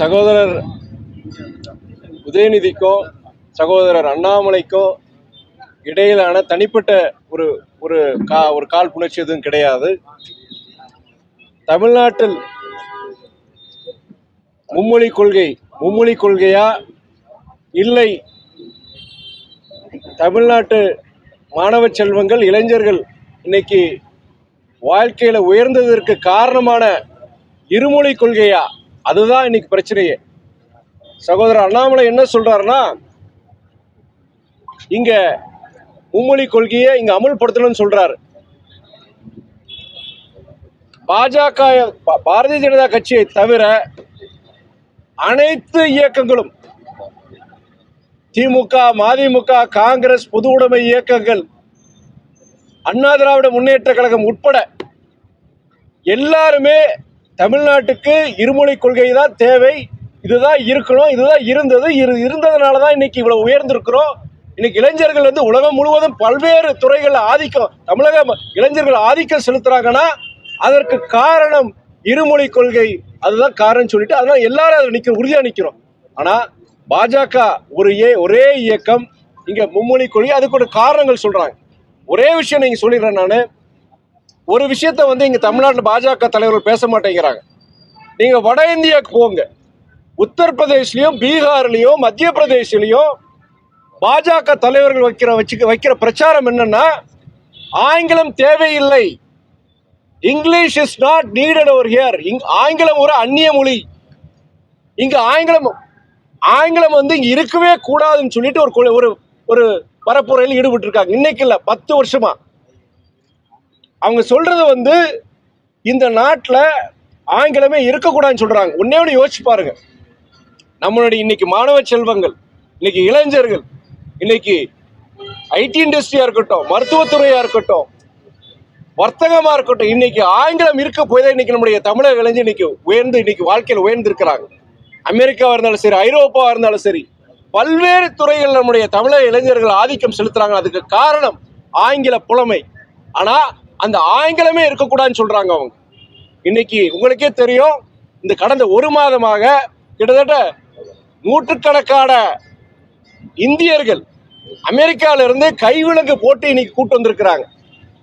சகோதரர் உதயநிதிக்கோ சகோதரர் அண்ணாமலைக்கோ இடையிலான தனிப்பட்ட ஒரு ஒரு கா ஒரு கால் புணர்ச்சி எதுவும் கிடையாது. தமிழ்நாட்டில் மும்மொழி கொள்கை மும்மொழி கொள்கையா? இல்லை. தமிழ்நாட்டு மாணவ செல்வங்கள் இளைஞர்கள் இன்னைக்கு வாழ்க்கையில் உயர்ந்ததற்கு காரணமான இருமொழி கொள்கையா? அதுதான் இன்னைக்கு பிரச்சனையே. சகோதரர் அண்ணாமலை என்ன சொல்றாருன்னா இங்க மும்மொழி கொள்கையை இங்க அமல்படுத்தணும்னு சொல்றாரு. பாஜக பாரதிய ஜனதா கட்சியை தவிர அனைத்து இயக்கங்களும் திமுக மதிமுக காங்கிரஸ் பொது உடைமை இயக்கங்கள் அண்ணா திராவிட முன்னேற்ற கழகம் உட்பட எல்லாருமே தமிழ்நாட்டுக்கு இருமொழி கொள்கை தான் தேவை. இதுதான் இருக்கணும் இதுதான் இருந்தது. இரு இருந்ததுனால தான் இன்னைக்கு இவ்வளோ உயர்ந்திருக்கிறோம். இன்னைக்கு இளைஞர்கள் வந்து உலகம் முழுவதும் பல்வேறு துறைகளில் ஆதிக்கம் தமிழக இளைஞர்கள் ஆதிக்கம் செலுத்துறாங்கன்னா அதற்கு காரணம் இருமொழி கொள்கை. அதுதான் காரணம் சொல்லிட்டு அதனால எல்லாரும் அதில் நிற்க உறுதியாக நிற்கிறோம் ஆனால் பாஜக ஒரு ஏ ஒரே இயக்கம் இங்கே மும்மொழி கொள்கை அதுக்கு ஒரு காரணங்கள் சொல்கிறாங்க ஒரே விஷயம் நீங்கள் சொல்லிடுறேன் நான். ஒரு விஷயத்த வந்து இங்கே தமிழ்நாட்டில் பாஜக தலைவர்கள் பேச மாட்டேங்கிறாங்க. நீங்கள் வட இந்தியாவுக்கு போங்க. உத்தரப்பிரதேஷ்லயும் பீகார்லேயும் மத்திய பிரதேஷ்லயும் பாஜக தலைவர்கள் வைக்கிற வச்சுக்க வைக்கிற பிரச்சாரம் என்னன்னா ஆங்கிலம் தேவையில்லை. English is not needed over here ஆங்கிலம் ஒரு அந்நிய மொழி. இங்க ஆங்கிலம் ஆங்கிலம் வந்து இங்க இருக்கவே கூடாதுன்னு சொல்லிட்டு ஒரு ஒரு ஒரு பரப்புரையில் ஈடுபட்டு இருக்காங்க இன்னைக்கு இல்லை பத்து வருஷமா. அவங்க சொல்கிறது வந்து இந்த நாட்டில் ஆங்கிலமே இருக்கக்கூடாதுன்னு சொல்கிறாங்க ஒன்றே ஒன்று யோசிச்சு பாருங்கள் நம்மளுடைய இன்னைக்கு மாணவ செல்வங்கள் இன்னைக்கு இளைஞர்கள் இன்னைக்கு ஐடி இண்டஸ்ட்ரியாக இருக்கட்டும் மருத்துவத்துறையாக இருக்கட்டும் வர்த்தகமாக இருக்கட்டும் இன்னைக்கு ஆங்கிலம் இருக்க போய் தான் இன்னைக்கு நம்முடைய தமிழக இளைஞர் இன்னைக்கு உயர்ந்து இன்னைக்கு வாழ்க்கையில் உயர்ந்து இருக்கிறாங்க இருந்தாலும் சரி ஐரோப்பாவாக இருந்தாலும் சரி பல்வேறு துறைகள் நம்முடைய தமிழக இளைஞர்கள் ஆதிக்கம் செலுத்துறாங்க. அதுக்கு காரணம் ஆங்கில புலமை. ஆனால் அந்த ஆங்கிலமே இருக்கக்கூடாதுன்னு சொல்றாங்க அவங்க. இன்னைக்கு உங்களுக்கே தெரியும் இந்த கடந்த ஒரு மாதமாக கிட்டத்தட்ட நூற்றுக்கணக்கான இந்தியர்கள் அமெரிக்காவிலிருந்து கைவிலங்கு போட்டு இன்னைக்கு கூட்டு வந்திருக்கிறாங்க.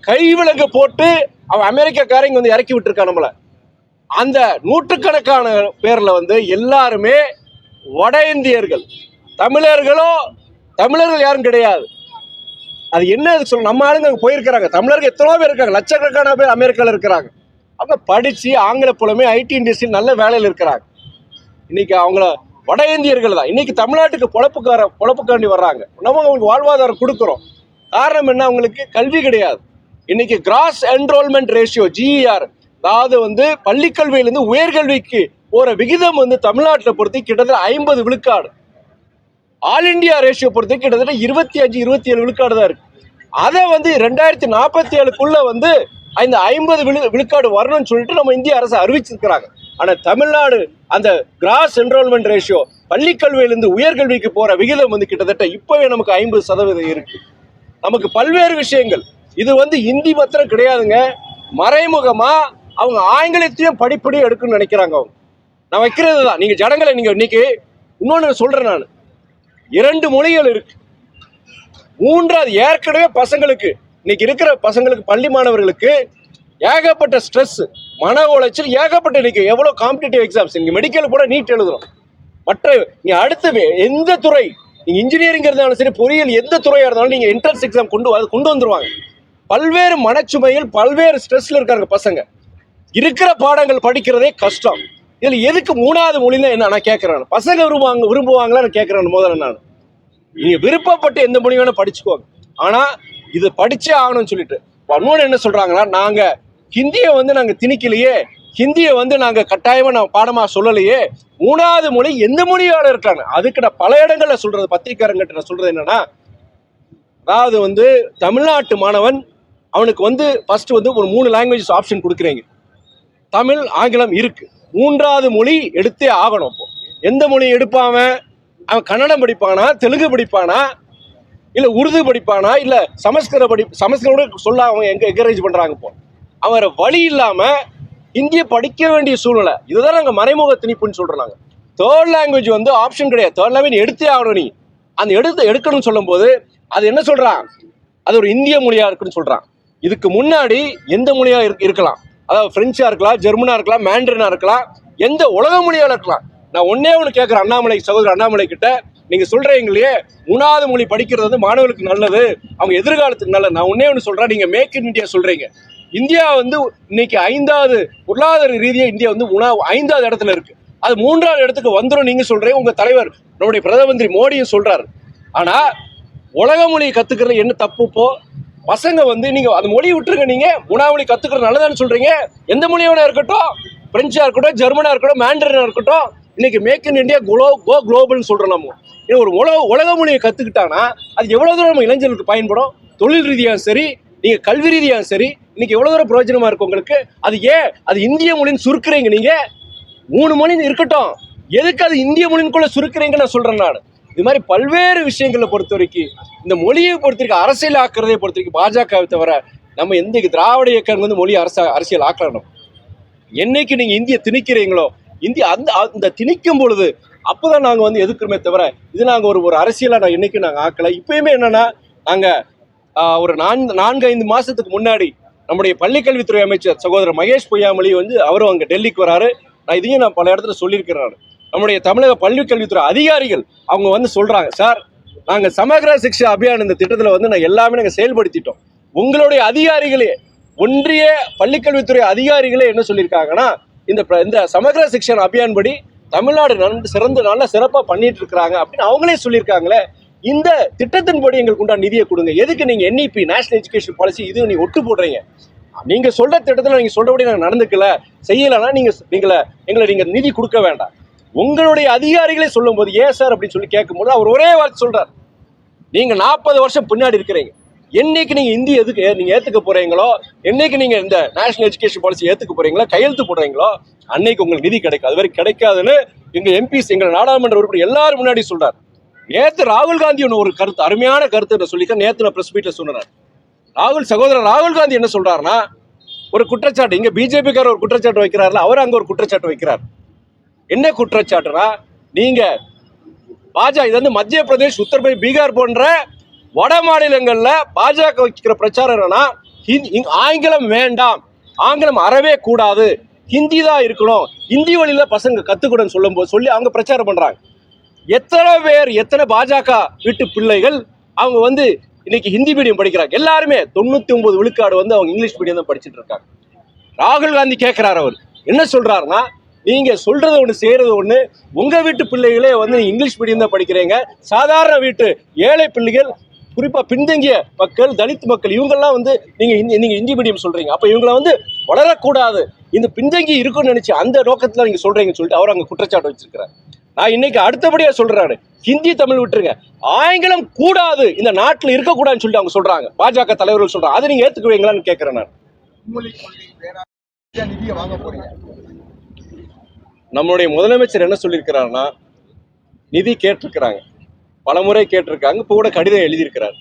கைவிலங்கு போட்டு அவன் அமெரிக்காக்காரங்க வந்து இறக்கி விட்டுருக்கான் நம்மள. அந்த நூற்றுக்கணக்கான பேரில் வந்து எல்லாருமே வட இந்தியர்கள். தமிழர்களோ தமிழர்கள் யாரும் கிடையாது. அது என்ன அது சொல்ல நம்ம ஆளுங்க அங்கே போயிருக்கிறாங்க. தமிழர்கள் எத்தனையோ பேர் இருக்காங்க. லட்சக்கணக்கான பேர் அமெரிக்காவில் இருக்கிறாங்க. அவங்க படித்து ஆங்கில புலமே ஐடி இண்டஸ்ட்ரியில் நல்ல வேலையில் இருக்கிறாங்க. இன்னைக்கு அவங்கள வட இந்தியர்கள் தான். இன்னைக்கு தமிழ்நாட்டுக்கு பொழப்புக்கார பொழப்புக்காண்டி வர்றாங்க. நம்ம அவங்களுக்கு வாழ்வாதாரம் கொடுக்குறோம். காரணம் என்ன? அவங்களுக்கு கல்வி கிடையாது. இன்னைக்கு கிராஸ் என்ரோல்மெண்ட் ரேஷியோ ஜிஇஆர் அதாவது வந்து பள்ளிக்கல்வியிலேருந்து உயர்கல்விக்கு போகிற விகிதம் வந்து தமிழ்நாட்டில் பொறுத்து கிட்டத்தட்ட ஐம்பது விழுக்காடு. ஆல் இந்தியா ரேஷியோ பொறுத்து கிட்டத்தட்ட இருபத்தி அஞ்சு இருபத்தி ஏழு விழுக்காடு தான் இருக்கு. அதை வந்து ரெண்டாயிரத்தி நாற்பத்தி ஏழுக்குள்ள வந்து இந்த ஐம்பது விழு விழுக்காடு வரணும்னு சொல்லிட்டு நம்ம இந்திய அரசு அறிவிச்சிருக்கிறாங்க. ஆனால் தமிழ்நாடு அந்த கிராஸ் என்ரோல்மெண்ட் ரேஷியோ பள்ளிக்கல்வியிலிருந்து உயர்கல்விக்கு போற விகிதம் வந்து கிட்டத்தட்ட இப்பவே நமக்கு ஐம்பது சதவீதம் இருக்கு. நமக்கு பல்வேறு விஷயங்கள். இது வந்து இந்தி மாத்திரம் கிடையாதுங்க. மறைமுகமா அவங்க ஆங்கிலத்தையும் படிப்படியும் எடுக்கணும்னு நினைக்கிறாங்க அவங்க. நான் வைக்கிறது தான் நீங்க ஜனங்களை நீங்க இன்னைக்கு இன்னொன்று சொல்றேன் நான். இரண்டு மொழிகள் இருக்கு. மூன்றாவது ஏற்கனவே பசங்களுக்கு இன்னைக்கு இருக்கிற பசங்களுக்கு பள்ளி மாணவர்களுக்கு ஏகப்பட்ட ஸ்ட்ரெஸ் மன உளைச்சல் ஏகப்பட்ட இன்னைக்கு எவ்வளோ காம்படிட்டிவ் எக்ஸாம்ஸ் நீங்கள் மெடிக்கல் கூட நீட் எழுதுறோம். மற்ற நீ அடுத்து எந்த துறை நீங்கள் இன்ஜினியரிங் இருந்தாலும் சரி பொறியியல் எந்த துறையாக இருந்தாலும் நீங்கள் என்ட்ரன்ஸ் எக்ஸாம் கொண்டு அது கொண்டு வந்துருவாங்க. பல்வேறு மனச்சுமையில் பல்வேறு ஸ்ட்ரெஸ்ல இருக்காங்க பசங்க. இருக்கிற பாடங்கள் படிக்கிறதே கஷ்டம். இதில் எதுக்கு மூணாவது மொழின்னா என்ன நான் கேட்குறேன் பசங்க விரும்புவாங்க விரும்புவாங்களான்னு கேட்குறேன் முதல்ல நான் நீங்கள் விருப்பப்பட்டு எந்த மொழி வேணா படிச்சுக்கோங்க. ஆனால் இது படித்தே ஆகணும்னு சொல்லிட்டு. இன்னொன்று என்ன சொல்கிறாங்கன்னா நாங்கள் ஹிந்தியை வந்து நாங்கள் திணிக்கலையே ஹிந்தியை வந்து நாங்கள் கட்டாயமாக நான் பாடமாக சொல்லலையே மூணாவது மொழி எந்த மொழியால் இருக்காங்க? அதுக்கு நான் பல இடங்களில் சொல்கிறது பத்திரிக்காரங்கிட்ட நான் சொல்கிறது என்னென்னா அதாவது வந்து தமிழ்நாட்டு மாணவன் அவனுக்கு வந்து ஃபஸ்ட்டு வந்து ஒரு மூணு லாங்குவேஜஸ் ஆப்ஷன் கொடுக்குறீங்க. தமிழ் ஆங்கிலம் இருக்குது மூன்றாவது மொழி எடுத்தே ஆகணும் இப்போ எந்த மொழி எடுப்பாவன் அவன்? கன்னடம் படிப்பானா? தெலுங்கு படிப்பானா? இல்லை உருது படிப்பானா? இல்லை சமஸ்கிருத படி சமஸ்கிருதம் சொல்ல அவங்க எங்கே என்கரேஜ் பண்ணுறாங்க இப்போ. அவரை வழி இல்லாமல் இந்திய படிக்க வேண்டிய சூழ்நிலை. இதுதான் நாங்கள் மறைமுக திணிப்புன்னு சொல்கிறோம் நாங்கள் தேர்ட் லாங்குவேஜ் வந்து ஆப்ஷன் கிடையாது. தேர்ட் லாங்குவேஜ் எடுத்தே ஆகணும் நீ. அந்த எடுத்து எடுக்கணும்னு சொல்லும்போது அது என்ன சொல்கிறான் அது ஒரு இந்திய மொழியாக இருக்குன்னு சொல்கிறான் இதுக்கு முன்னாடி எந்த மொழியாக இருக்- இருக்கலாம்? அதாவது ஃப்ரெஞ்சாக இருக்கலாம் ஜெர்மனாக இருக்கலாம் மேண்ட்ரினாக இருக்கலாம் எந்த உலக மொழியாக இருக்கலாம். நான் ஒன்னே ஒன்று கேட்குறேன் அண்ணாமலை சகோதரர் அண்ணாமலை கிட்ட. நீங்கள் சொல்கிறீங்களே மூணாவது மொழி படிக்கிறது வந்து மாணவர்களுக்கு நல்லது அவங்க எதிர்காலத்துக்கு நல்லது. நான் ஒன்னே ஒன்று சொல்கிறேன் நீங்கள் மேக் இன் இந்தியா சொல்கிறீங்க இந்தியா வந்து இன்னைக்கு ஐந்தாவது பொருளாதார ரீதியாக இந்தியா வந்து உணா ஐந்தாவது இடத்துல இருக்குது அது மூன்றாவது இடத்துக்கு வந்துடும் நீங்கள் சொல்கிறீங்க உங்கள் தலைவர் நம்முடைய பிரதம மந்திரி மோடியும் சொல்கிறார் ஆனால் உலக மொழியை கற்றுக்கிறது என்ன தப்புப்போ பசங்க வந்து நீங்க அந்த மொழியை விட்டுருங்க நீங்க. மூணாவது மொழி கத்துக்கிறது நல்லதான்னு சொல்றீங்க. எந்த மொழியோட இருக்கட்டும் பிரெஞ்சா இருக்கட்டும் ஜெர்மனா இருக்கட்டும் மேண்டரினா இருக்கட்டும் இன்னைக்கு மேக் இன் இந்தியா குளோ கோ குளோபல்னு சொல்றோம் நம்ம. இன்னும் ஒரு உலக உலக மொழியை கத்துக்கிட்டாங்கன்னா அது எவ்வளவு தூரம் நம்ம இளைஞர்களுக்கு பயன்படும்? தொழில் ரீதியாக சரி நீங்க கல்வி ரீதியாக சரி இன்னைக்கு எவ்வளவு தூரம் பிரயோஜனமா இருக்கும் உங்களுக்கு? அது ஏன்? அது இந்திய மொழின்னு சுருக்குறீங்க நீங்க. மூணு மொழி இருக்கட்டும். எதுக்கு அது இந்திய மொழிக்குள்ள சுருக்குறீங்கன்னு நான் சொல்றேன் நான். இது மாதிரி பல்வேறு விஷயங்களை பொறுத்த வரைக்கும் இந்த மொழியை பொறுத்த வரைக்கும் அரசியல் ஆக்குறதை பொறுத்த வரைக்கும் பாஜகவை தவிர நம்ம எந்த திராவிட இயக்கம் வந்து மொழி அரச அரசியல் ஆக்கணும் என்னைக்கு நீங்க இந்திய திணிக்கிறீங்களோ இந்திய அந்த அந்த திணிக்கும் பொழுது அப்பதான் நாங்க வந்து எதிர்க்கிறோமே தவிர இது நாங்க ஒரு ஒரு அரசியலா நான் என்னைக்கு நாங்க ஆக்கல. இப்பயுமே என்னன்னா நாங்க ஒரு நான்கு நான்கு ஐந்து மாசத்துக்கு முன்னாடி நம்முடைய பள்ளிக்கல்வித்துறை அமைச்சர் சகோதரர் மகேஷ் பொய்யாமொழி வந்து அவரும் அங்க டெல்லிக்கு வராரு. நான் இதையும் நான் பல இடத்துல சொல்லியிருக்கிறேன் நம்முடைய தமிழக பள்ளிக்கல்வித்துறை அதிகாரிகள் அவங்க வந்து சொல்கிறாங்க சார் நாங்கள் சமகர சிக்ஷா அபியான் இந்த திட்டத்தில் வந்து நான் எல்லாமே நாங்கள் செயல்படுத்திட்டோம். உங்களுடைய அதிகாரிகளே ஒன்றிய பள்ளிக்கல்வித்துறை அதிகாரிகளே என்ன சொல்லியிருக்காங்கன்னா இந்த பிர- இந்த சமகர சிக்ஷன் அபியான் படி தமிழ்நாடு நன்கு சிறந்து நல்ல சிறப்பாக பண்ணிட்டு இருக்கிறாங்க அப்படின்னு அவங்களே சொல்லியிருக்காங்களே இந்த திட்டத்தின்படி எங்களுக்கு உண்டான நிதியை கொடுங்க. எதுக்கு நீங்கள் என்இபி நேஷனல் எஜுகேஷன் பாலிசி இது நீங்கள் ஒட்டு போடுறீங்க? நீங்கள் சொல்ற திட்டத்தில் நீங்கள் சொல்றபடி நாங்கள் நடந்துக்கல செய்யலைன்னா நீங்கள் நீங்களை எங்களை நீங்கள் நிதி கொடுக்க வேண்டாம். உங்களுடைய அதிகாரிகளே சொல்லும்போது ஏன் சார் அப்படின்னு சொல்லி கேட்கும்போது அவர் ஒரே வார்த்தை சொல்றார். நீங்க நாற்பது வருஷம் பின்னாடி இருக்கிறீங்க. என்னைக்கு நீங்க இந்தி எதுக்கு நீங்க ஏத்துக்க போறீங்களோ என்னைக்கு நீங்க இந்த நேஷனல் எஜுகேஷன் பாலிசி ஏத்துக்க போறீங்களோ கையெழுத்து போடுறீங்களோ அன்னைக்கு உங்களுக்கு நிதி கிடைக்கும் அது வரைக்கும் கிடைக்காதுன்னு எங்க எம்பிஸ் எங்க நாடாளுமன்ற உறுப்பினர் எல்லாரும் முன்னாடி சொல்றாரு. நேத்து ராகுல் காந்தி ஒன்று ஒரு கருத்து அருமையான கருத்து நான் சொல்லிக்க நேத்து நான் பிரஸ் மீட்ல சொன்னார் ராகுல் சகோதரர் ராகுல் காந்தி என்ன சொல்றாருன்னா ஒரு குற்றச்சாட்டு இங்க பிஜேபிக்கார ஒரு குற்றச்சாட்டு வைக்கிறாருல அவர் அங்க ஒரு குற்றச்சாட்டு வைக்கிறார். என்ன குற்றச்சாட்டுனா நீங்க பாஜக இது வந்து மத்திய பிரதேஷ் உத்தரப்பிரதேஷ் பீகார் போன்ற வட மாநிலங்கள்ல பாஜக வைக்கிற பிரச்சாரம் என்னன்னா ஆங்கிலம் வேண்டாம். ஆங்கிலம் அறவே கூடாது. ஹிந்தி தான் இருக்கணும். ஹிந்தி வழியில பசங்க கத்துக்கூடன்னு சொல்லும்போது சொல்லி அவங்க பிரச்சாரம் பண்றாங்க. எத்தனை பேர் எத்தனை பாஜக வீட்டு பிள்ளைகள் அவங்க வந்து இன்னைக்கு ஹிந்தி மீடியம் படிக்கிறாங்க. எல்லாருமே தொண்ணூத்தி ஒன்பது விழுக்காடு வந்து அவங்க இங்கிலீஷ் மீடியம் தான் படிச்சுட்டு இருக்காங்க. ராகுல் காந்தி கேட்கிறார் அவர். என்ன சொல்றாருன்னா நீங்க சொல்றது ஒண்ணு செய்யறது ஒண்ணு உங்க வீட்டு பிள்ளைகளே வந்து இங்கிலீஷ் மீடியம் தான் படிக்கிறீங்க. சாதாரண வீட்டு ஏழை பிள்ளைகள் குறிப்பா பின்தங்கிய மக்கள் தலித் மக்கள் இவங்கெல்லாம் வந்து நீங்க ஹிந்தி- நீங்க இந்தி மீடியம் சொல்றீங்க. அப்ப இவங்கள வந்து வளரக்கூடாது. இந்த பின்தங்கி இருக்கும்னு நினைச்சு அந்த நோக்கத்துல நீங்க சொல்றீங்கன்னு சொல்லிட்டு அவர் அங்க குற்றச்சாட்டு வச்சிருக்கிறார். நான் இன்னைக்கு அடுத்தபடியா சொல்றாரு. ஹிந்தி தமிழ் விட்டுருங்க. ஆங்கிலம் கூடாது. இந்த நாட்டுல இருக்கக்கூடாதுன்னு சொல்லிட்டு அவங்க சொல்றாங்க. பாஜக தலைவர்கள் சொல்றாங்க. அதை நீங்க ஏத்துக்குவீங்களான்னு கேட்கிறேன் நான். நிதியை வாங்க போறீங்க. நம்மளுடைய முதலமைச்சர் என்ன சொல்லியிருக்கிறாருன்னா நிதி கேட்டிருக்கிறாங்க. பலமுறை கேட்டிருக்காங்க இப்போ கூட கடிதம் எழுதியிருக்கிறார்.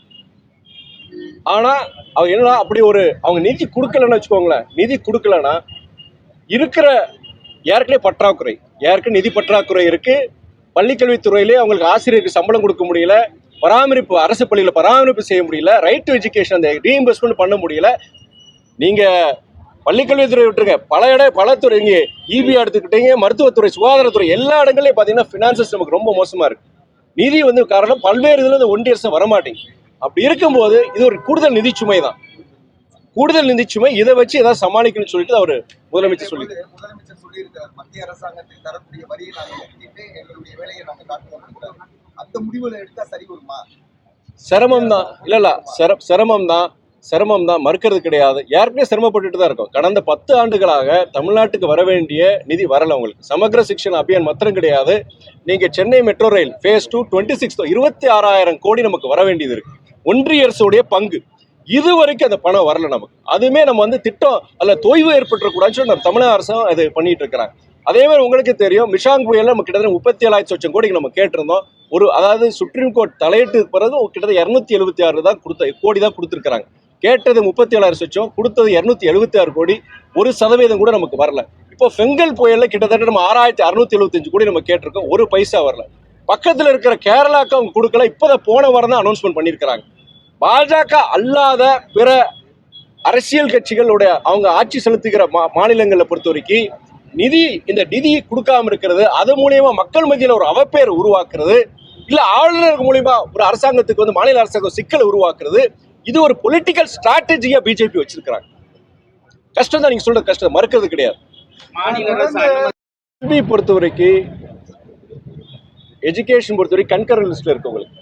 ஆனால் அவங்க என்னன்னா அப்படி ஒரு அவங்க நிதி கொடுக்கலன்னு வச்சுக்கோங்களேன். நிதி கொடுக்கலன்னா இருக்கிற ஏற்கனவே பற்றாக்குறை? ஏற்கனவே நிதி பற்றாக்குறை இருக்குது பள்ளிக்கல்வித்துறையிலே அவங்களுக்கு ஆசிரியருக்கு சம்பளம் கொடுக்க முடியல. பராமரிப்பு அரசு பள்ளியில் பராமரிப்பு செய்ய முடியல. ரைட் டு எஜுகேஷன் அந்த ரீஇம்பர்ஸ்மெண்ட் பண்ண முடியல. நீங்கள் பள்ளிக்கல்வித்துறை விட்டுருங்க. பல இடம் பல துறை இங்கே இபி எடுத்துக்கிட்டீங்க மருத்துவத்துறை சுகாதாரத்துறை எல்லா இடங்களையும் பார்த்தீங்கன்னா ஃபினான்சஸ் நமக்கு ரொம்ப மோசமா இருக்கு. நிதி வந்து காரணம் பல்வேறு இதுல இந்த ஒன்றிய அரசு வரமாட்டேங்குது. அப்படி இருக்கும்போது இது ஒரு கூடுதல் நிதி சுமை தான். கூடுதல் நிதி சுமை இதை வச்சு ஏதாவது சமாளிக்கணும்னு சொல்லிட்டு அவர் முதலமைச்சர் சொல்லி மத்திய அரசாங்கத்தில் தரக்கூடிய வரியை நாங்க நிறுத்திட்டு எங்களுடைய வேலையை நாங்க காட்டுவோம் அந்த முடிவுல எடுத்தா சரி வருமா? சிரமம் தான் இல்ல இல்ல. சிர- சிரமம் தான் சிரமம் தான் மறுக்கிறது கிடையாது. ஏற்கனவே சிரமப்பட்டுட்டு தான் இருக்கும். கடந்த பத்து ஆண்டுகளாக தமிழ்நாட்டுக்கு வர வேண்டிய நிதி வரல உங்களுக்கு. சமக்ர சிக்ஷன் அபியான் மாத்திரம் கிடையாது. நீங்க Chennai metro rail phase two twenty six இருபத்தி ஆறாயிரம் கோடி நமக்கு வர வேண்டியது இருக்கு. ஒன்றிய அரசுடைய பங்கு. இது வரைக்கும் அந்த பணம் வரல நமக்கு. அதுவுமே நம்ம வந்து திட்டம் அல்ல தொய்வு ஏற்பட்டுறக்கூடாதுன்னு சொல்லி நம்ம தமிழக அரசும் அது பண்ணிட்டு இருக்கிறாங்க. அதே மாதிரி உங்களுக்கு தெரியும் மிஷாங் புயல்ல நம்ம கிட்டத்தட்ட முப்பத்தி ஏழாயிரத்தி லட்சம் கோடிக்கு நம்ம கேட்டிருந்தோம். ஒரு அதாவது சுப்ரீம் கோர்ட் தலையிட்டு பிறகு கிட்டத்தட்ட இரநூத்தி எழுபத்தி ஆறு தான் கொடுத்த கோடி தான் கொடுத்துருக்காங்க கேட்டது முப்பத்தி ஏழாயிரம் சொச்சம் கொடுத்தது இரநூத்தி எழுபத்தி ஆறு கோடி. ஒரு சதவீதம் கூட நமக்கு வரல. இப்போ பெங்கல் புயலில் கிட்டத்தட்ட நம்ம ஆறாயிரத்தி அறுநூத்தி எழுபத்தஞ்சு கோடி நம்ம கேட்டிருக்கோம். ஒரு பைசா வரல. பக்கத்தில் இருக்கிற கேரளாக்கு அவங்க கொடுக்கல. இப்போதான் போன வாரம் தான் அனௌன்ஸ்மெண்ட் பண்ணியிருக்கிறாங்க. பாஜக அல்லாத பிற அரசியல் கட்சிகளுடைய அவங்க ஆட்சி செலுத்துகிற மா மாநிலங்களை பொறுத்த வரைக்கும் நிதி இந்த நிதி கொடுக்காம இருக்கிறது அது மூலியமா மக்கள் மத்தியில் ஒரு அவப்பேர் உருவாக்குறது இல்லை ஆளுநர் மூலியமா ஒரு அரசாங்கத்துக்கு வந்து மாநில அரசாங்கம் சிக்கலை உருவாக்குறது இது ஒரு பொலிட்டிக்கல் ஸ்ட்ராட்டஜியா பிஜேபி வச்சிருக்கிறாங்க. கஷ்டம் தான் நீங்க சொல்றது கஷ்டம் மறுக்கிறது கிடையாது. கல்வி பொறுத்த வரைக்கும் எஜுகேஷன் பொறுத்த வரைக்கும் கன்கரண்ட் லிஸ்ட்ல இருக்கு உங்களுக்கு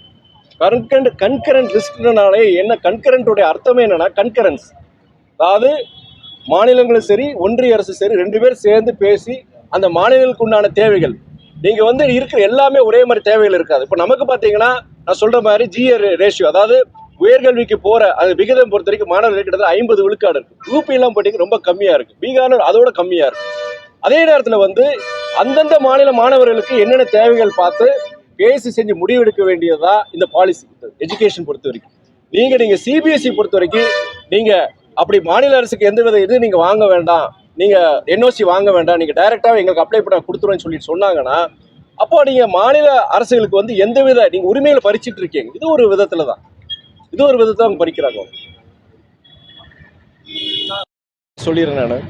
கன்கரண்ட் கன்கரண்ட் லிஸ்ட்னாலே என்ன கன்கரண்ட்டோடைய அர்த்தமே என்னன்னா கன்கரன்ஸ் அதாவது மாநிலங்களும் சரி ஒன்றிய அரசு சரி ரெண்டு பேரும் சேர்ந்து பேசி அந்த மாநிலங்களுக்கு உண்டான தேவைகள். நீங்க வந்து இருக்கிற எல்லாமே ஒரே மாதிரி தேவைகள் இருக்காது. இப்போ நமக்கு பார்த்தீங்கன்னா நான் சொல்ற மாதிரி ஜிஏ ரேஷியோ அதாவது உயர்கல்விக்கு போற அது விகிதம் பொறுத்த வரைக்கும் மாணவர்கள் கிட்டத்தட்ட ஐம்பது விழுக்காடு இருக்கு. யூபி எல்லாம் போட்டிங்க ரொம்ப கம்மியா இருக்கு. பீகார்ல அதோட கம்மியா இருக்கு. அதே நேரத்தில் வந்து அந்தந்த மாநில மாணவர்களுக்கு என்னென்ன தேவைகள் பார்த்து பேசி செஞ்சு முடிவெடுக்க வேண்டியதா இந்த பாலிசி எஜுகேஷன் பொறுத்த வரைக்கும். நீங்க நீங்க சிபிஎஸ்இ பொறுத்த வரைக்கும் நீங்க அப்படி மாநில அரசுக்கு எந்த வித இது நீங்க வாங்க வேண்டாம். நீங்க என்ஓசி வாங்க வேண்டாம். நீங்க டைரக்டாவே எங்களுக்கு அப்ளை பண்ண கொடுத்துருவேன்னு சொல்லிட்டு சொன்னாங்கன்னா அப்போ நீங்க மாநில அரசுகளுக்கு வந்து எந்த வித நீங்க உரிமையில பறிச்சிட்டு இருக்கீங்க. இது ஒரு விதத்துல தான் இது ஒரு விதத்தை அவங்க பறிக்கிறாங்க சொல்லிடுறேன் நான்.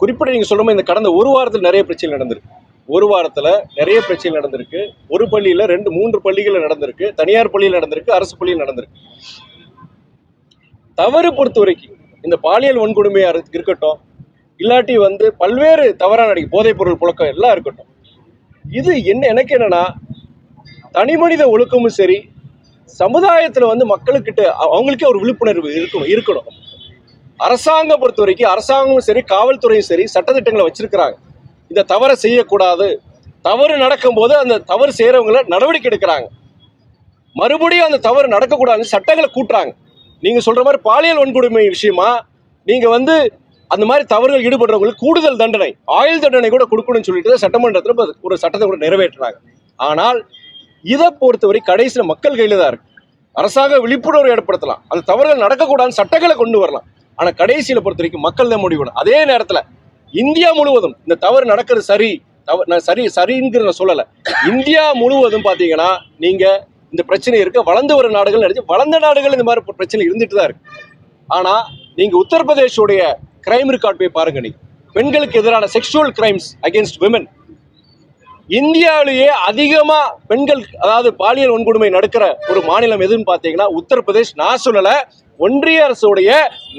குறிப்பிட்ட நீங்க சொல்ற மாதிரி இந்த கடந்த ஒரு வாரத்தில் நிறைய பிரச்சனை நடந்திருக்கு. ஒரு வாரத்துல நிறைய பிரச்சனை நடந்திருக்கு. ஒரு பள்ளியில் ரெண்டு மூன்று பள்ளிகளில் நடந்திருக்கு. தனியார் பள்ளியில் நடந்திருக்கு அரசு பள்ளியில் நடந்திருக்கு. தவறு பொறுத்த வரைக்கும் இந்த பாலியல் வன்கொடுமையாக இருக்கட்டும். இல்லாட்டி வந்து பல்வேறு தவறான நடிகை போதைப் பொருள் புழக்கம் எல்லாம் இருக்கட்டும். இது என்ன எனக்கு என்னன்னா தனி மனித ஒழுக்கமும் சரி சமுதாயத்துல வந்து மக்களுக்கிட்ட அவங்களுக்கே ஒரு விழிப்புணர்வு இருக்கணும் இருக்கணும். அரசாங்கம் பொறுத்த வரைக்கும் அரசாங்கமும் சரி காவல்துறையும் சரி சட்டத்திட்டங்களை வச்சிருக்கிறாங்க. இந்த தவறை செய்யக்கூடாது. தவறு நடக்கும்போது அந்த தவறு செய்கிறவங்கள நடவடிக்கை எடுக்கிறாங்க. மறுபடியும் அந்த தவறு நடக்கக்கூடாதுன்னு சட்டங்களை கூட்டுறாங்க. நீங்க சொல்ற மாதிரி பாலியல் வன்கொடுமை விஷயமா நீங்க வந்து அந்த மாதிரி தவறுகள் ஈடுபடுறவங்களுக்கு கூடுதல் தண்டனை ஆயுள் தண்டனை கூட கொடுக்கணும்னு சொல்லிட்டு சட்டமன்றத்தில் ஒரு சட்டத்தை கூட நிறைவேற்றுறாங்க. ஆனால் இதை பொறுத்தவரை கடைசியில் மக்கள் கையில் தான் இருக்கு. அரசாங்க விழிப்புணர்வு ஏற்படுத்தலாம். அந்த தவறுகள் நடக்கக்கூடாதுன்னு சட்டங்களை கொண்டு வரலாம். ஆனால் கடைசியில் பொறுத்த வரைக்கும் மக்கள் தான் முடிவு அதே நேரத்தில் இந்தியா முழுவதும் இந்த தவறு நடக்கிறது சரி. தவறு நான் சரி சரிங்கிற நான் சொல்லலை. இந்தியா முழுவதும் பார்த்தீங்கன்னா நீங்கள் இந்த பிரச்சனை இருக்க வளர்ந்து வர நாடுகள் நினைச்சு வளர்ந்த நாடுகள் இந்த மாதிரி பிரச்சனை இருந்துட்டு தான் இருக்கு. ஆனால் நீங்கள் உத்தரப்பிரதேஷோடைய கிரைம் ரெக்கார்ட் போய் பாருங்க நீங்கள் பெண்களுக்கு எதிரான செக்ஷுவல் கிரைம்ஸ் அகேன்ஸ்ட் விமன் இந்தியாவிலேயே அதிகமா பெண்கள் அதாவது பாலியல் வன்கொடுமை நடக்கிற ஒரு மாநிலம் எதுன்னு பாத்தீங்கன்னா உத்தரப்பிரதேஷ். நான் சொல்லல ஒன்றிய அரசுடைய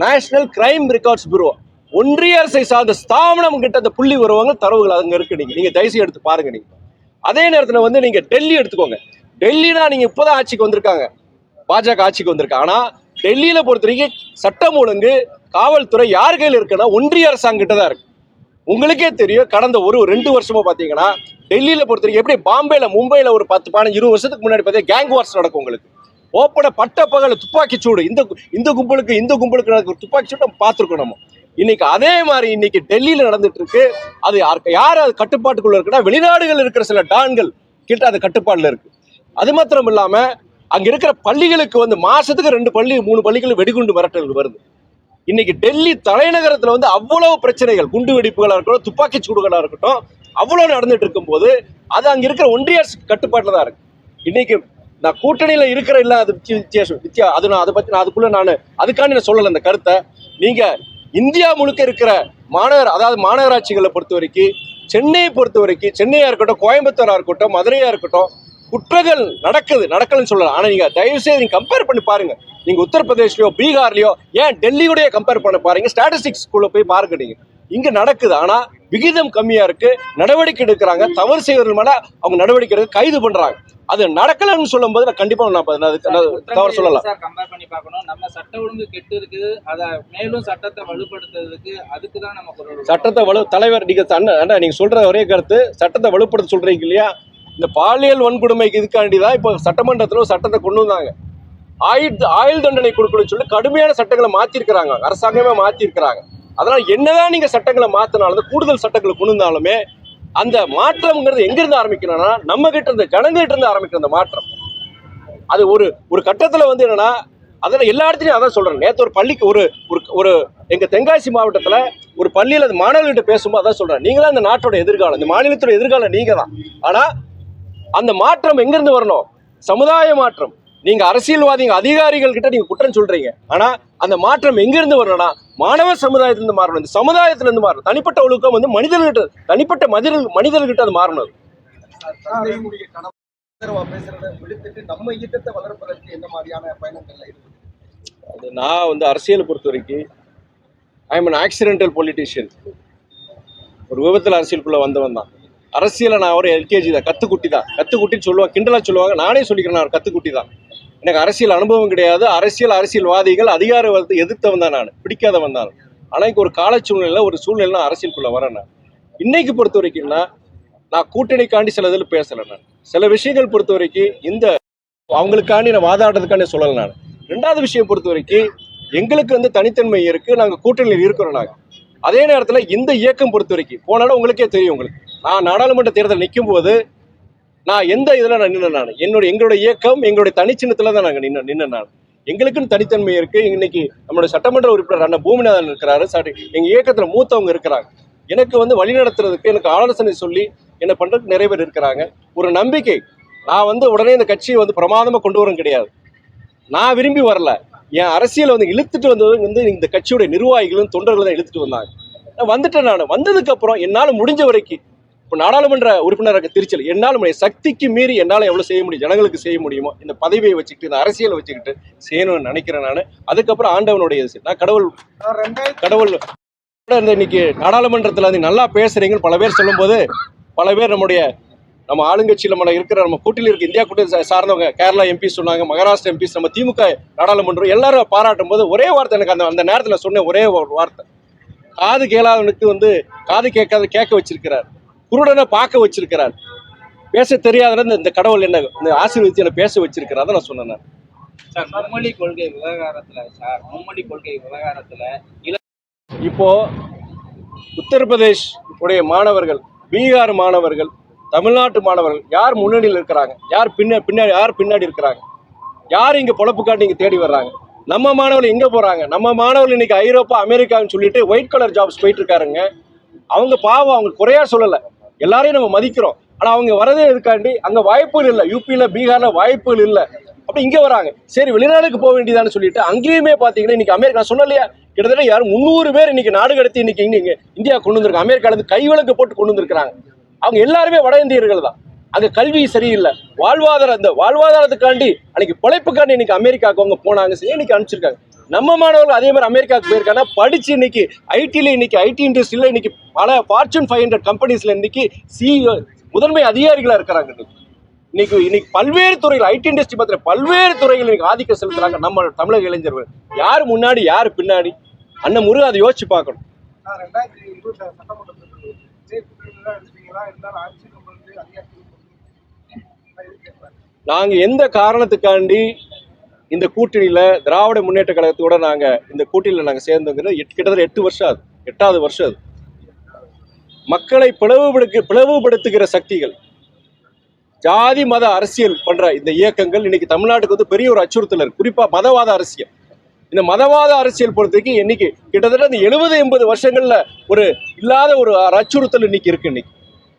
நேஷனல் கிரைம் ரெக்கார்ட்ஸ் பியூரோ ஒன்றிய அரசை சார்ந்த ஸ்தாபனம் கிட்ட அந்த புள்ளி வருவாங்க தரவுகள் அங்க இருக்கு நீங்க. நீங்க தயவுசெய்து எடுத்து பாருங்க நீங்க. அதே நேரத்துல வந்து நீங்க டெல்லி எடுத்துக்கோங்க. டெல்லினா நீங்க இப்பதான் ஆட்சிக்கு வந்திருக்காங்க. பாஜக ஆட்சிக்கு வந்திருக்காங்க ஆனா டெல்லியில பொறுத்த வரைக்கும் சட்டம் ஒழுங்கு காவல்துறை யார் கையில் இருக்குன்னா ஒன்றிய அரசாங்கிட்ட தான் இருக்கு. உங்களுக்கே தெரியும் கடந்த ஒரு ரெண்டு வருஷமா பார்த்தீங்கன்னா டெல்லியில் பொறுத்த வரைக்கும் எப்படி பாம்பேல மும்பையில் ஒரு பத்து பதினஞ்சு இருபது வருஷத்துக்கு முன்னாடி பார்த்தீங்கன்னா கேங் வார்ஸ் நடக்கும் உங்களுக்கு. ஓப்பன பட்ட பகல துப்பாக்கி சூடு இந்த இந்த கும்பலுக்கு இந்த கும்பலுக்கு நடக்கிற துப்பாக்கி சூடு நம்ம பார்த்துருக்கோம் நம்ம. இன்னைக்கு அதே மாதிரி இன்னைக்கு டெல்லியில் நடந்துட்டு இருக்கு. அது யாருக்கு யார் அது கட்டுப்பாட்டுக்குள்ள இருக்குன்னா வெளிநாடுகள் இருக்கிற சில டான்கள் கிட்ட அது கட்டுப்பாடுல இருக்கு. அது மாத்திரம் இல்லாம அங்க இருக்கிற பள்ளிகளுக்கு வந்து மாசத்துக்கு ரெண்டு பள்ளி மூணு பள்ளிகள் வெடிகுண்டு மிரட்டல் வருது. இன்னைக்கு டெல்லி தலைநகரத்தில் வந்து அவ்வளவு பிரச்சனைகள் குண்டு வெடிப்புகளாக இருக்கட்டும் துப்பாக்கி சூடுகளாக இருக்கட்டும் அவ்வளோ நடந்துட்டு இருக்கும்போது அது அங்கே இருக்கிற ஒன்றிய அரசு கட்டுப்பாட்டில் தான் இருக்கு. இன்னைக்கு நான் கூட்டணியில் இருக்கிற இல்லை அது வித்தியாசம் வித்தியா அது நான் அதை பற்றி நான் அதுக்குள்ள நான் அதுக்காண்டி நான் சொல்லலை அந்த கருத்தை. நீங்கள் இந்தியா முழுக்க இருக்கிற மாநகர அதாவது மாநகராட்சிகளை பொறுத்த வரைக்கும் சென்னையை பொறுத்த வரைக்கும் சென்னையாக இருக்கட்டும் கோயம்புத்தூராக இருக்கட்டும் மதுரையாக இருக்கட்டும் குற்றங்கள் நடக்குது நடக்கலன்னு சொல்லலாம். ஆனா நீங்க தயவு செய்து நீங்க கம்பேர் பண்ணி பாருங்க. நீங்க உத்தரப்பிரதேஷ்லயோ பீகார்லயோ ஏன் டெல்லியோடய கம்பேர் பண்ண பாருங்க? குள்ள போய் பாருங்க நீங்க இங்க நடக்குது. ஆனா விகிதம் கம்மியா இருக்கு. நடவடிக்கை எடுக்கிறாங்க. தவறு செய்வதன் மேல அவங்க நடவடிக்கை எடுக்க கைது பண்றாங்க. அது நடக்கலன்னு சொல்லும்போது நான் கண்டிப்பா நான் நான் தவறு சொல்லலாம். சார் கம்பேர் பண்ணி பார்க்கணும்? நம்ம சட்ட ஒழுங்கு கெட்டு இருக்குது. அத மேலும் சட்டத்தை வலுப்படுத்துறதுக்கு அதுக்கு தான் நம்ம. சட்டத்தை வலு தலைவர் நீங்க அண்ணா நீங்க சொல்ற ஒரே கருத்து சட்டத்தை வலுப்படுத்த சொல்றீங்க இல்லையா? இந்த பாலியல் வன்கொடுமைக்கு இதுக்காண்டி தான் இப்போ சட்டமன்றத்தில் ஒரு சட்டத்தை கொண்டு வந்தாங்க. ஆயுள் ஆயுள் தண்டனை கொடுக்கணும்னு சொல்லி கடுமையான சட்டங்களை மாற்றிருக்கிறாங்க அரசாங்கமே மாற்றிருக்கிறாங்க அதனால் என்னதான் நீங்கள் சட்டங்களை மாற்றினாலும் கூடுதல் சட்டங்களை கொண்டு வந்தாலுமே அந்த மாற்றம்ங்கிறது எங்கேருந்து ஆரம்பிக்கணும்னா நம்ம கிட்ட இருந்து ஜனங்கிட்ட இருந்து ஆரம்பிக்கிற அந்த மாற்றம். அது ஒரு ஒரு கட்டத்தில் வந்து என்னன்னா அதில் எல்லா இடத்துலையும் அதான் சொல்கிறேன் நேற்று ஒரு பள்ளிக்கு ஒரு ஒரு ஒரு எங்கள் தென்காசி மாவட்டத்தில் ஒரு பள்ளியில் அந்த மாணவர்கள்ட்ட பேசும்போது அதான் சொல்கிறேன் நீங்க தான் இந்த நாட்டோட எதிர்காலம் இந்த மாநிலத்தோட எதிர்காலம் நீங்கள் தான் ஆனால் அந்த மாற்றம் எங்கிருந்து வரணும்? சமுதாய மாற்றம். நீங்க அரசியல்வாதிங்க அதிகாரிகள் கிட்ட நீங்க குற்றம் சொல்றீங்க. ஆனா அந்த மாற்றம் எங்கிருந்து வரணும்னா மாணவ சமுதாயத்திலிருந்து மாறணும். இந்த சமுதாயத்துல இருந்து மாறணும். தனிப்பட்ட ஒழுக்கம் வந்து மனிதர்கிட்ட தனிப்பட்ட மனிதர்கள் மனிதர்கிட்ட அது மாறணும். நம்ம இயக்கத்தை வளர்ப்பதற்கு என்ன மாதிரியான அது நான் வந்து அரசியலை பொறுத்த வரைக்கும் I am an accidental politician ஒரு விபத்தில் அரசியலுக்குள்ள வந்தவன் தான். அரசியலை நான் ஒரு எல்கேஜி தான் கத்துக்குட்டி தான். கத்துக்குட்டின்னு சொல்லுவாங்க கிண்டலாக சொல்லுவாங்க நானே சொல்லிக்கிறேன் நான் கத்துக்குட்டி தான். எனக்கு அரசியல் அனுபவம் கிடையாது. அரசியல் அரசியல்வாதிகள் அதிகார எதிர்த்தவன் தான் நான் பிடிக்காதவன் தான். ஆனால் இப்போ ஒரு கால சூழ்நிலை ஒரு சூழ்நிலை அரசியலுக்குள்ளே வரேன் நான். இன்னைக்கு பொறுத்த வரைக்கும்னா நான் கூட்டணிக்காண்டி சில இதில் பேசலை நான். சில விஷயங்கள் பொறுத்த வரைக்கும் இந்த அவங்களுக்காண்டி நான் வாதாடுறதுக்காண்டி சொல்லலை நான். ரெண்டாவது விஷயம் பொறுத்த வரைக்கும் எங்களுக்கு வந்து தனித்தன்மை இருக்குது நாங்கள் கூட்டணியில் இருக்கிறோம் நாங்கள் அதே நேரத்தில் இந்த இயக்கம் பொறுத்த வரைக்கும் போனாலும் உங்களுக்கே தெரியும் உங்களுக்கு. நான் நாடாளுமன்ற தேர்தல் நிற்கும் போது நான் எந்த இதில் நான் நின்று நான்? என்னோட எங்களுடைய இயக்கம் எங்களுடைய தனிச்சின்னத்தில் தான் நாங்கள் நின்று நின்று நான். எங்களுக்குன்னு தனித்தன்மை இருக்கு. இன்னைக்கு நம்மளுடைய சட்டமன்ற உறுப்பினர் அண்ணன் பூமிநாதன் இருக்கிறாரு. சாரி எங்கள் இயக்கத்தில் மூத்தவங்க இருக்கிறாங்க. எனக்கு வந்து வழி நடத்துறதுக்கு எனக்கு ஆலோசனை சொல்லி என்ன பண்ணுறதுக்கு நிறைய பேர் இருக்கிறாங்க. ஒரு நம்பிக்கை. நான் வந்து உடனே இந்த கட்சியை வந்து பிரமாதமாக கொண்டு வரும் கிடையாது. நான் விரும்பி வரல. என் அரசியலை வந்து இழுத்துட்டு வந்தது வந்து இந்த கட்சியுடைய நிர்வாகிகளும் தொண்டர்களும் தான் இழுத்துட்டு வந்தாங்க. நான் வந்துட்டேன் நான். வந்ததுக்கப்புறம் என்னால் முடிஞ்ச வரைக்கும் இப்போ நாடாளுமன்ற உறுப்பினராக திருச்சல் என்னால் முடியும் சக்திக்கு மீறி என்னால் எவ்வளோ செய்ய முடியும்? ஜனங்களுக்கு செய்ய முடியுமோ? இந்த பதவியை வச்சுக்கிட்டு இந்த அரசியலை வச்சுக்கிட்டு செய்யணும்னு நினைக்கிறேன் நான். அதுக்கப்புறம் ஆண்டவனுடைய நான் கடவுள் கடவுள். கூட இந்த இன்னைக்கு நாடாளுமன்றத்தில் வந்து நல்லா பேசுறீங்கன்னு பல பேர் சொல்லும்போது பல பேர் நம்முடைய நம்ம ஆளுங்கட்சியில் நம்ம இருக்கிற நம்ம கூட்டணியில் இருக்க இந்தியா கூட்டணி சார்ந்தவங்க கேரளா எம்பி சொன்னாங்க மகாராஷ்டிரா எம்பிஸ் நம்ம திமுக நாடாளுமன்றம் எல்லாரும் பாராட்டும் போது ஒரே வார்த்தை எனக்கு அந்த அந்த நேரத்தில் சொன்ன ஒரே ஒரு வார்த்தை. காது கேளாதவனுக்கு வந்து காது கேட்காத கேட்க வச்சிருக்கிறார். குருடனை பார்க்க வச்சிருக்கிறார். பேச தெரியாதவன இந்த- கடவுள் என்ன இந்த ஆசீர்வதிச்சு என்ன பேச வச்சிருக்கிறார். நான் சொன்னேன். சார் மும்மொழி கொள்கை விவகாரத்துல சார் மும்மொழி கொள்கை விவகாரத்துல இப்போ உத்தரப்பிரதேஷ் உடைய மாணவர்கள் பீகார் மாணவர்கள் தமிழ்நாட்டு மாணவர்கள் யார் முன்னணியில் இருக்கிறாங்க? யார் பின்ன பின்னாடி யார் பின்னாடி இருக்கிறாங்க? யார் இங்க பொழப்பு காட்டி இங்க தேடி வர்றாங்க? நம்ம மாணவர்கள் எங்க போறாங்க? நம்ம மாணவர்கள் இன்னைக்கு ஐரோப்பா அமெரிக்கான்னு சொல்லிட்டு ஒயிட் கலர் ஜாப்ஸ் போயிட்டு இருக்காருங்க. அவங்க பாவம் அவங்க குறையா சொல்லல. எல்லாரையும் நம்ம மதிக்கிறோம். ஆனால் அவங்க வரதே இருக்காண்டி அங்கே வாய்ப்புகள் இல்லை. யூபியில் பீகாரில் வாய்ப்புகள் இல்லை. அப்படி இங்கே வராங்க. சரி வெளிநாடுக்கு போக வேண்டியதான்னு சொல்லிட்டு அங்கேயுமே பார்த்தீங்கன்னா இன்னைக்கு அமெரிக்கா நான் இல்லையா கிட்டத்தட்ட யாரும் முந்நூறு பேர் இன்னைக்கு நாடு கடத்தி இன்றைக்கி இங்கே இந்தியா கொண்டு வந்திருக்காங்க. அமெரிக்கால இருந்து கைவிளக்கு போட்டு கொண்டு வந்திருக்கிறாங்க. அவங்க எல்லாருமே வட இந்தியர்கள் தான். அங்கே கல்வி சரியில்லை. வாழ்வாதாரம் இந்த வாழ்வாதாரத்துக்காண்டி அன்னைக்கு பிழைப்புக்காண்டி இன்னைக்கு அமெரிக்காவுக்கு அவங்க போனாங்க. சரி இன்னைக்கு அனுப்பிச்சிருக்காங்க. நம்ம மாணவர்கள் அதே மாதிரி அமெரிக்காவுக்கு போயிருக்காங்க. படிச்சு இன்னைக்கு ஐடில இன்னைக்கு ஐடி இண்டஸ்ட்ரியில இன்னைக்கு பல ஃபார்ச்சூன் ஃபைவ் ஹண்ட்ரட் கம்பெனிஸ்ல இன்னைக்கு சிஇஓ முதன்மை அதிகாரிகளா இருக்கிறாங்க. இன்னைக்கு இன்னைக்கு பல்வேறு துறைகள் ஐடி இண்டஸ்ட்ரி பத்திர பல்வேறு துறைகள் இன்னைக்கு ஆதிக்கம் செலுத்துறாங்க நம்ம தமிழக இளைஞர்கள். யார் முன்னாடி யார் பின்னாடி? அண்ணன் முருகன் அதை யோசிச்சு பார்க்கணும். நான் ரெண்டாயிரத்தி இருபத்தி ஆறு சட்டமன்ற தேர்தல் விஜய் கூட்டணியில தான் இருப்பீங்களா இருந்தாலும் ஆட்சி நம்மளுக்கு அதிகாரத்தில் கேட்பாரு நாங்க எந்த காரணத்துக்காண்டி இந்த கூட்டணியில திராவிட முன்னேற்ற கழகத்தோட நாங்க இந்த கூட்டணியில நாங்க சேர்ந்தோங்கிறது எட்டு- கிட்டத்தட்ட எட்டு வருஷம் ஆகுது. எட்டாவது வருஷம் அது. மக்களை பிளவுபடுக்க பிளவுபடுத்துகிற சக்திகள். ஜாதி மத அரசியல் பண்ற இந்த இயக்கங்கள் இன்னைக்கு தமிழ்நாட்டுக்கு வந்து பெரிய ஒரு அச்சுறுத்தல் இருக்கு. குறிப்பா மதவாத அரசியல். இந்த மதவாத அரசியல் பொறுத்தவரைக்கும் இன்னைக்கு கிட்டத்தட்ட இந்த எழுபது எண்பது வருஷங்கள்ல ஒரு இல்லாத ஒரு அச்சுறுத்தல் இன்னைக்கு இருக்கு இன்னைக்கு.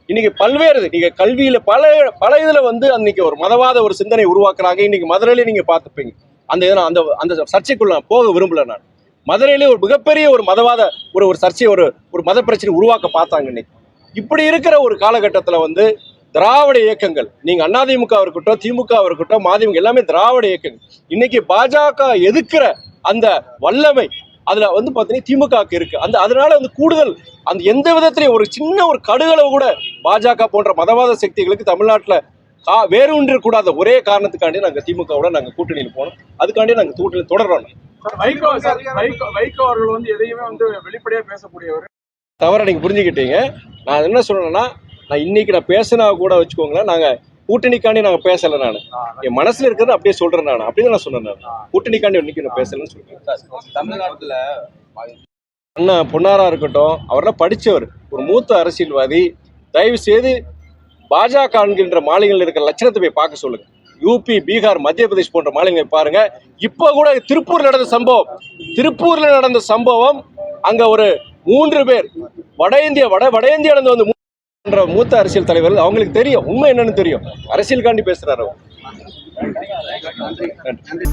இன்னைக்கு பல்வேறு நீங்க கல்வியில பல பல இதுல வந்து அன்னைக்கு ஒரு மதவாத ஒரு சிந்தனை உருவாக்குறாங்க. இன்னைக்கு மதுரையில நீங்க பார்த்துப்பீங்க அந்த இதை நான் அந்த அந்த சர்ச்சைக்குள்ள நான் போக விரும்பல நான். மதுரையிலே ஒரு மிகப்பெரிய ஒரு மதவாத ஒரு ஒரு சர்ச்சை ஒரு ஒரு மத பிரச்சனை உருவாக்க பார்த்தாங்க இன்னைக்கு. இப்படி இருக்கிற ஒரு காலகட்டத்தில் வந்து திராவிட இயக்கங்கள் நீங்க அதிமுக இருக்கட்டும் திமுக இருக்கட்டும் மதிமுக எல்லாமே திராவிட இயக்கங்கள். இன்னைக்கு பாஜக எதிர்க்கிற அந்த வல்லமை அதுல வந்து பாத்தீங்கன்னா திமுகவுக்கு இருக்கு. அந்த அதனால வந்து கூடுதல் அந்த எந்த விதத்திலையும் ஒரு சின்ன ஒரு கடுகளவு கூட பாஜக போன்ற மதவாத சக்திகளுக்கு தமிழ்நாட்டுல கா வேறு கூடாத ஒரே காரணத்துக்காண்டி நாங்க திமுகவோட நாங்க கூட்டணியில் போனோம். அதுக்காண்டி நாங்க கூட்டணியில் தொடர்றோம். வைகோ சார் வைகோ வைகோ அவர்கள் வந்து எதையுமே வந்து வெளிப்படையா பேசக்கூடியவர். தவற நீங்க புரிஞ்சுக்கிட்டீங்க. நான் என்ன சொல்றேன்னா நான் இன்னைக்கு நான் பேசினா கூட வச்சுக்கோங்களேன் நாங்க கூட்டணிக்காண்டி நாங்கள் பேசலை நான். என் மனசில் இருக்கிறத அப்படியே சொல்கிறேன் நான். அப்படியே நான் சொன்னேன் நான். கூட்டணிக்காண்டி இன்னைக்கு நான் பேசலன்னு சொல்கிறேன் அண்ணா பொன்னாராக இருக்கட்டும் அவரெல்லாம் படித்தவர் ஒரு மூத்த அரசியல்வாதி. தயவு செய்து பாஜக என்கின்ற மாநிலங்களில் இருக்கிற லட்சணத்தை போய் பார்க்க சொல்லுங்க. யூபி பீகார் மத்திய பிரதேஷ் போன்ற மாநிலங்களை பாருங்க. இப்போ கூட திருப்பூர் நடந்த சம்பவம். திருப்பூர்ல நடந்த சம்பவம் அங்க ஒரு மூன்று பேர் வட இந்திய வட வட இந்தியா வந்து என்ற மூத்த அரசியல் தலைவர்கள் அவங்களுக்கு தெரியும். உண்மை என்னன்னு தெரியும். அரசியலுக்காண்டி பேசுறாரு நன்றி.